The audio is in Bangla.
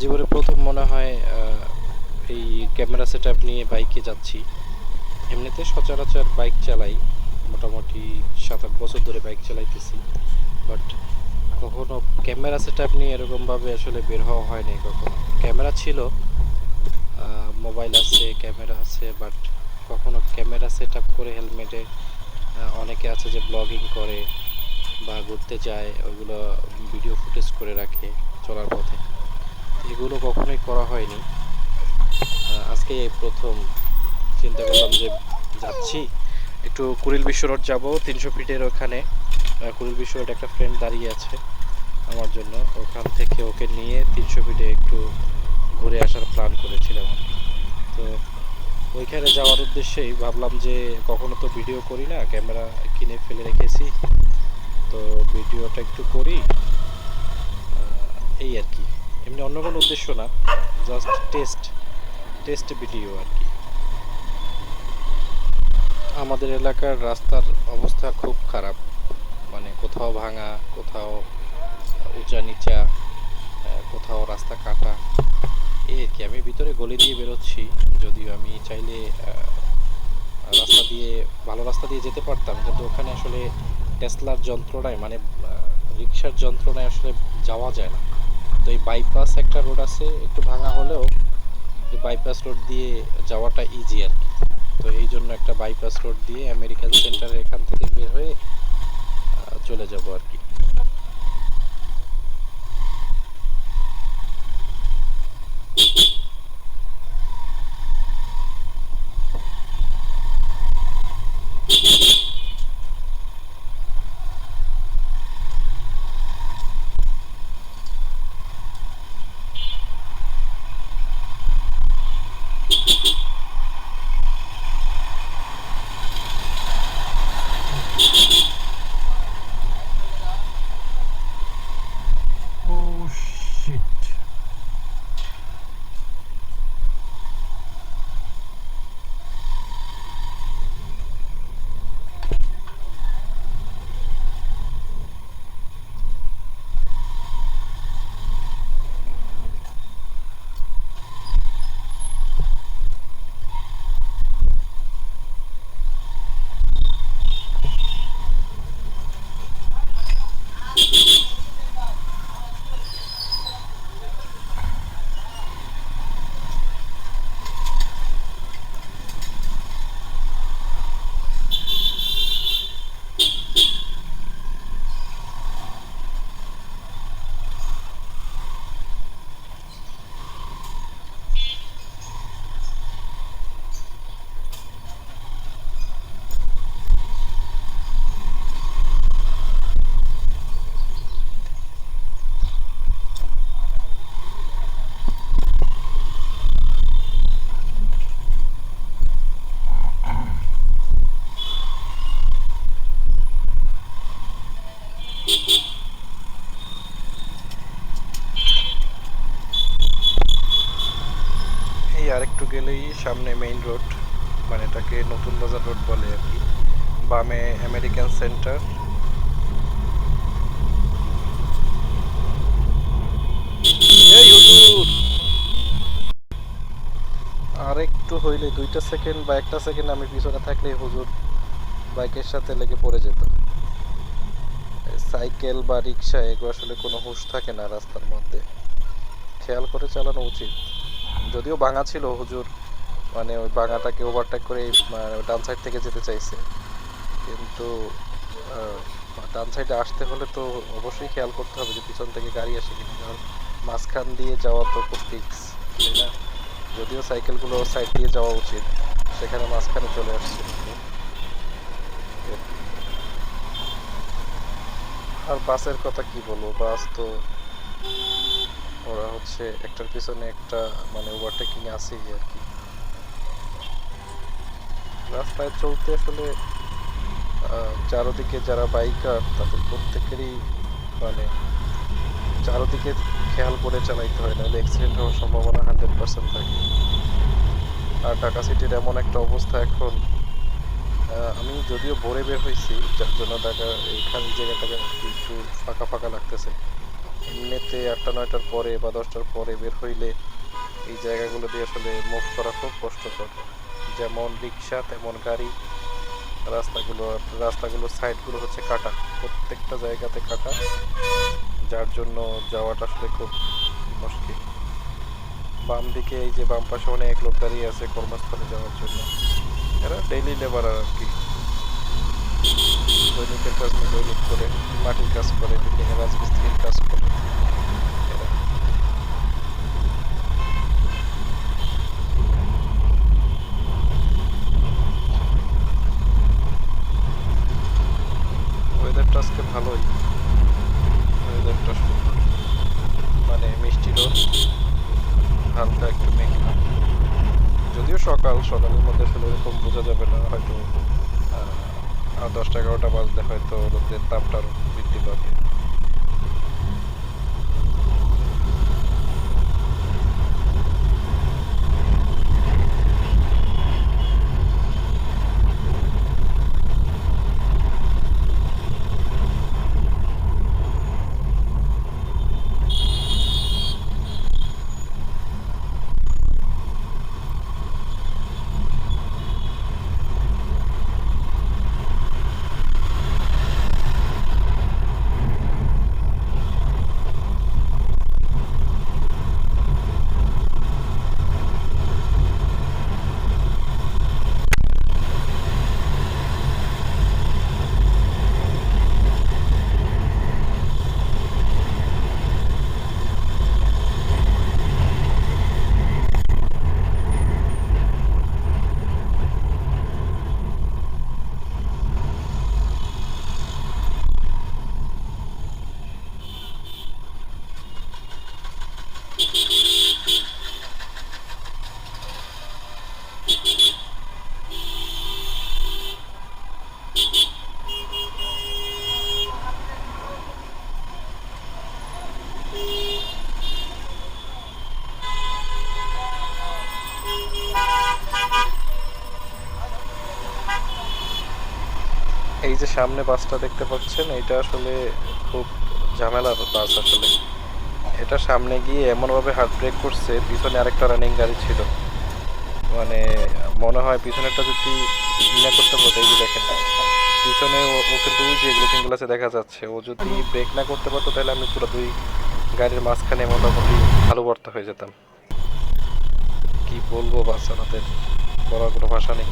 জীবনে প্রথম মনে হয় এই ক্যামেরা সেট আপ নিয়ে বাইকে যাচ্ছি। এমনিতে সচরাচর বাইক চালাই। মোটামুটি সাত আট বছর ধরে বাইক চালাইতেছি। বাট কখনো ক্যামেরা সেট আপ নিয়ে এরকমভাবে আসলে বের হওয়া হয়নি কখনো। ক্যামেরা ছিল মোবাইল আছে, ক্যামেরা আছে বাট কখনো ক্যামেরা সেট আপ করে হেলমেটে অনেকে আছে যে ব্লগিং করে বা ঘুরতে যায় ওইগুলো ভিডিও ফুটেজ করে রাখে চলার পথে। এগুলো কখনোই করা হয়নি। আজকে এই প্রথম চিন্তা করলাম যে যাচ্ছি। একটু কুড়িল বিশ্ব রোড যাব, তিনশো ফিটের ওখানে। কুড়িল বিশ্ব রোড একটা ফ্রেন্ড দাঁড়িয়ে আছে আমার জন্য। ওখান থেকে ওকে নিয়ে তিনশো ফিটে একটু ঘুরে আসার প্ল্যান করেছিলাম। তো ওইখানে যাওয়ার উদ্দেশ্যেই ভাবলাম যে কখনো তো ভিডিও করি না, ক্যামেরা কিনে ফেলে রেখেছি। তো ভিডিওটা একটু করি। এমনি অন্য কোনো উদ্দেশ্য না জাস্ট টেস্ট টেস্ট ভিডিও আর কি। আমাদের এলাকার রাস্তার অবস্থা খুব খারাপ। মানে কোথাও ভাঙা, কোথাও উঁচা নিচা কোথাও রাস্তা কাটা। এই আর কি, আমি ভিতরে গলি দিয়ে বেরোচ্ছি, যদিও আমি চাইলে রাস্তা দিয়ে, ভালো রাস্তা দিয়ে যেতে পারতাম, কিন্তু ওখানে আসলে টেসলার যন্ত্রণায় মানে রিক্সার যন্ত্রণায় আসলে যাওয়া যায় না। তো এই বাইপাস একটা রোড আছে, একটু ভাঙা হলেও এই বাইপাস রোড দিয়ে যাওয়াটা ইজি আর কি। তো এই জন্য একটা বাইপাস রোড দিয়ে আমেরিকান সেন্টারে এখান থেকে বের হয়ে চলে যাব আর কি। সামনে মেইন রোড মানে এটাকে নতুন বাজার রোড বলে আর কি। বামে আমেরিকান সেন্টার আর একটু হইলে দুইটা সেকেন্ড বা একটা সেকেন্ড আমি পিছনে থাকলে হুজুর বাইকের সাথে লেগে পড়ে যেত। সাইকেল বা রিক্সা এগুলো আসলে কোনো হুশ থাকে না রাস্তার মধ্যে। খেয়াল করে চালানো উচিত। যদিও ভাঙা ছিল হুজুর। মানে ওই ভাঙাটাকে ওভারটেক করে ডান সাইড থেকে যেতে চাইছে। কিন্তু ডান সাইডে আসতে হলে তো অবশ্যই খেয়াল করতে হবে যে পিছন থেকে গাড়ি আসে কিনা। কারণ মাঝখান দিয়ে যাওয়া তো খুব রিক্স তাই না? যদিও সাইকেলগুলো সাইড দিয়ে যাওয়া উচিত, সেখানে মাঝখানে চলে আসছে। আর বাসের কথা কি বলব? বাস তো ওরা হচ্ছে একটার পিছনে একটা মানে ওভারটেকিং আছেই আর কি। রাস্তায় চলতে আসলে চারদিকে যারা বাইকার তাদের প্রত্যেকেরই মানে চারদিকে খেয়াল করে চালাইতে হয়, নাহলে অ্যাক্সিডেন্ট হওয়ার সম্ভাবনা হান্ড্রেড পার্সেন্ট থাকে। আর ঢাকা সিটির এমন একটা অবস্থা এখন আমি যদিও ভোরে বের হয়েছি, যার জন্য ঢাকা এইখান জায়গাটাকে একটু ফাঁকা ফাঁকা লাগতেছে। এমনিতে আটটা, নয়টার পরে বা দশটার পরে বের হইলে এই জায়গাগুলো দিয়ে আসলে মুভ করা খুব কষ্টকর। যেমন রিক্সা তেমন গাড়ি। রাস্তাগুলো, রাস্তাগুলোর সাইডগুলো হচ্ছে কাটা। প্রত্যেকটা জায়গাতে কাটা। যার জন্য যাওয়াটা আসলে খুব মুশকিল। বাম দিকে এই যে বাম পাশে অনেক লোক দাঁড়িয়ে আছে কর্মস্থলে যাওয়ার জন্য। এরা ডেইলি লেবার আর কি। দৈনিকের কাজ দৈনিক করে, মাটির কাজ করে বিল্ডিং এর রাজমিস্ত্রির কাজ করে এরা ওয়েদারটা আজকে ভালোই। ওয়েদারটা সুন্দর। মানে মিষ্টি রোদ। হালকা একটু মেঘলা। যদিও সকাল, সকালের মধ্যে আসলে এরকম বোঝা যাবে না, হয়তো দশটা এগারোটা বাজলে হয়তো রোদের তাপটা বৃদ্ধি পাবে। এই যে সামনে বাসটা দেখতে পাচ্ছেন এটা আসলে খুব ঝামেলার বাস আসলে। এটা সামনে গিয়ে এমনভাবে হার্ট ব্রেক করছে পিছনে আরেকটা রানিং গাড়ি ছিল। মানে মনে হয় পিছনেরটা যদি ইয়া করতে পারতো এই যে দেখেন পিছনে ওকে দুই যে লুকিং গ্লাসে দেখা যাচ্ছে ও যদি ব্রেক না করতে পারতো তাহলে আমি পুরো দুই গাড়ির মাঝখানে মোটামুটি ভালো বর্তা হয়ে যেতাম। কি বলব বাস চালাতে বলার কোনো ভাষা নেই।